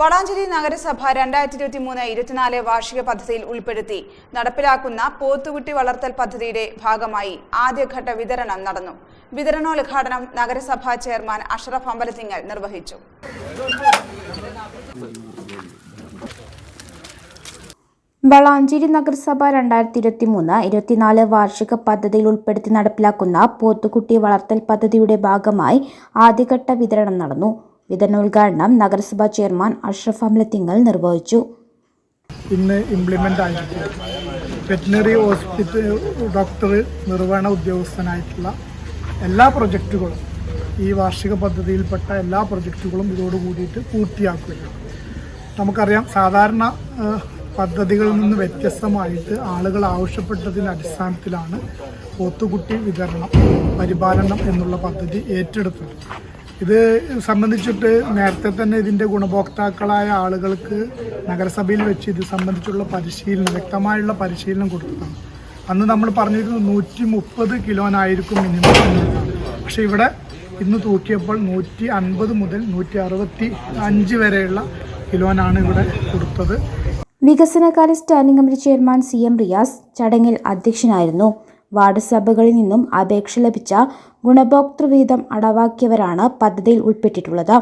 വളാഞ്ചേരി നഗരസഭ രണ്ടായിരത്തി ഇരുപത്തി മൂന്ന് ഇരുപത്തിനാല് വാർഷിക പദ്ധതിയിൽ ഉൾപ്പെടുത്തി നടപ്പിലാക്കുന്ന പോത്തുകുട്ടി വളർത്തൽ പദ്ധതിയുടെ ഭാഗമായി ആദ്യഘട്ട വിതരണം നടന്നു. വിതരണോദ്ഘാടനം നഗരസഭാ ചെയർമാൻ അഷറഫ് അമ്പലത്തിങ്ങൽ നിർവഹിച്ചു. വളാഞ്ചേരി നഗരസഭ രണ്ടായിരത്തി ഇരുപത്തി മൂന്ന് ഇരുപത്തിനാല് വാർഷിക പദ്ധതിയിൽ ഉൾപ്പെടുത്തി നടപ്പിലാക്കുന്ന പോത്തുകുട്ടി വളർത്തൽ പദ്ധതിയുടെ ഭാഗമായി ആദ്യഘട്ട വിതരണം നടന്നു. വിതരണോദ്ഘാടനം നഗരസഭാ ചെയർമാൻ അഷ്റഫ് അമ്ലത്തിങ്ങൽ നിർവഹിച്ചു. ഇന്ന് ഇംപ്ലിമെന്റ് ആയിട്ടുള്ള വെറ്റിനറി ഹോസ്പിറ്റൽ ഡോക്ടർ നിർവഹണ ഉദ്യോഗസ്ഥനായിട്ടുള്ള എല്ലാ പ്രൊജക്റ്റുകളും ഈ വാർഷിക പദ്ധതിയിൽപ്പെട്ട എല്ലാ പ്രൊജക്റ്റുകളും ഇതോട് കൂടിയിട്ട് പൂർത്തിയാക്കുകയാണ്. നമുക്കറിയാം സാധാരണ പദ്ധതികളിൽ നിന്ന് വ്യത്യസ്തമായിട്ട് ആളുകൾ ആവശ്യപ്പെട്ടതിന്റെ അടിസ്ഥാനത്തിലാണ് പോത്തുകുട്ടി വിതരണം പരിപാലനം എന്നുള്ള പദ്ധതി ഏറ്റെടുത്തത്. ഇത് സംബന്ധിച്ചിട്ട് നേരത്തെ തന്നെ ഇതിന്റെ ഗുണഭോക്താക്കളായ ആളുകൾക്ക് നഗരസഭയിൽ വെച്ച് ഇത് സംബന്ധിച്ചുള്ള പരിശീലനം വ്യക്തമായുള്ള പരിശീലനം കൊടുത്തതാണ്. അന്ന് നമ്മൾ പറഞ്ഞിരുന്നു നൂറ്റി മുപ്പത് കിലോനായിരിക്കും മിനിമം പക്ഷെ ഇവിടെ ഇന്ന് തൂക്കിയപ്പോൾ നൂറ്റി അൻപത് മുതൽ നൂറ്റി അറുപത്തി അഞ്ച് വരെയുള്ള കിലോനാണ് ഇവിടെ കൊടുത്തത്. വികസനകാര്യ standing committee chairman C M Riyas ചടങ്ങിൽ അധ്യക്ഷനായിരുന്നു. വാർഡ് സഭകളിൽ നിന്നും അപേക്ഷ ലഭിച്ച ഗുണഭോക്തൃ വീതം അടവാക്കിയവരാണ് പദ്ധതിയിൽ ഉൾപ്പെട്ടിട്ടുള്ളത്.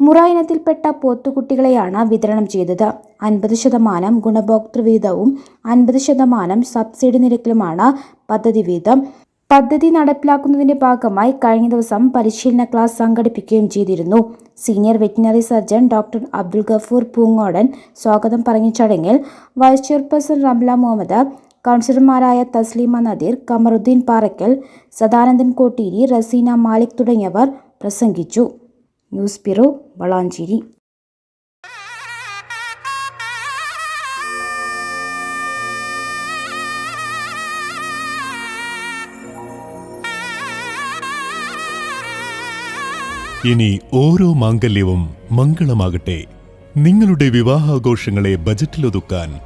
മുറ ഇനത്തിൽപ്പെട്ട പോത്തുകുട്ടികളെയാണ് വിതരണം ചെയ്തത്. അൻപത് ശതമാനം ഗുണഭോക്തൃ വീതവും അൻപത് ശതമാനം സബ്സിഡി നിരക്കിലുമാണ് പദ്ധതി വീതം. പദ്ധതി നടപ്പിലാക്കുന്നതിന്റെ ഭാഗമായി കഴിഞ്ഞ ദിവസം പരിശീലന ക്ലാസ് സംഘടിപ്പിക്കുകയും ചെയ്തിരുന്നു. Senior veterinary surgeon doctor Abdul Gafoor Poongodan സ്വാഗതം പറഞ്ഞ ചടങ്ങിൽ വൈസ് ചെയർപേഴ്സൺ റംല മുഹമ്മദ് കൗൺസിലർമാരായ തസ്ലീമ നദീർ കമറുദ്ദീൻ പാറയ്ക്കൽ സദാനന്ദൻ കോട്ടീരി റസീന മാലിക് തുടങ്ങിയവർ പ്രസംഗിച്ചു. News bureau Valanchery. ഇനി ഓരോ മാംഗല്യവും മംഗളമാകട്ടെ. നിങ്ങളുടെ വിവാഹാഘോഷങ്ങളെ ബജറ്റിലൊതുക്കാൻ